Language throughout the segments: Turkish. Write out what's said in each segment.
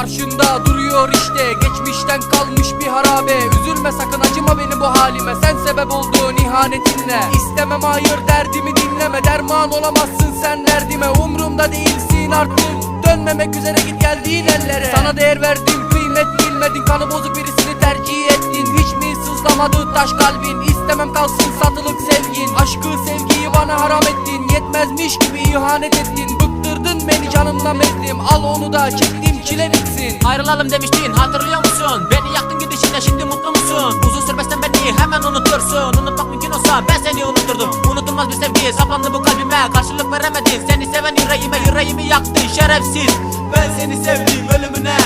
karşında duruyor işte. Geçmişten kalmış bir harabe. Üzülme sakın acıma beni bu halime. Sen sebep olduğun ihanetinle. İstemem hayır derdimi dinleme. Derman olamazsın sen derdime. Umrumda değilsin artık. Dönmemek üzere git geldiğin ellere. Sana değer verdim kıymet bilmedin. Kanı bozuk birisini tercih ettin. Hiç mi sızlamadı taş kalbin? İstemem kalsın satılık sevgin. Aşkı sevgiyi bana haram ettin. Yetmezmiş gibi ihanet ettin. Bıktırdın beni canımdan bezdim Al onu da çektim çile bitsin. Ayrılalım demiştin hatırlıyor musun? Beni yaktın gidişinde şimdi mutlu musun? Uzun sürmezsen beni hemen unutursun Unutmak mümkün olsa ben seni unuturdum. Unutulmaz bir sevgi saplandı bu kalbime. Karşılık veremedin. Seni seven yüreğime Yüreğimi yaktın şerefsiz. Ben seni sevdim ölümüne.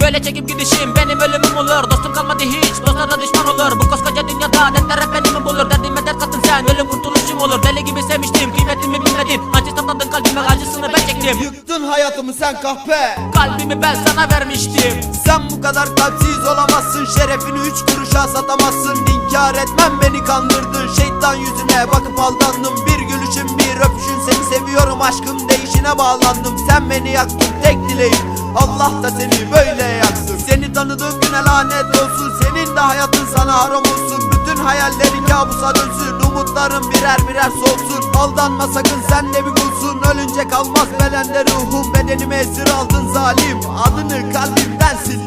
Böyle çekip gidişim benim ölümüm olur. Dostum kalmadı hiç dostlara düşman olur. Bu koskoca dünyada dertler hep beni mi bulur? Derdime dert kattın sen ölüm kurtuluşum olur. Deli gibi sevmiştim kıymetimi bilmedin. Acı tatladın kalbime acısını ben çektim Yıktın hayatımı sen kahpe. Kalbimi ben sana vermiştim. Sen bu kadar kalpsiz olamazsın. Şerefini üç kuruşa satamazsın. İnkar etmem beni kandırdın Şeytan yüzüne bakıp aldandım. Bir gülüşün bir öpüşün seni seviyorum Aşkın değişine bağlandım. Sen beni yaktın tek dileğim. Allah da seni böyle yaksın Seni tanıdığım güne lanet olsun. Senin de hayatın sana haram olsun. Bütün hayallerin kabusa dönsün. Umutların birer birer solsun Aldanma sakın. Sen de bir kulsun Ölünce kalmaz belende ruhum Bedenimi esir aldın zalim. Adını kalbimden ne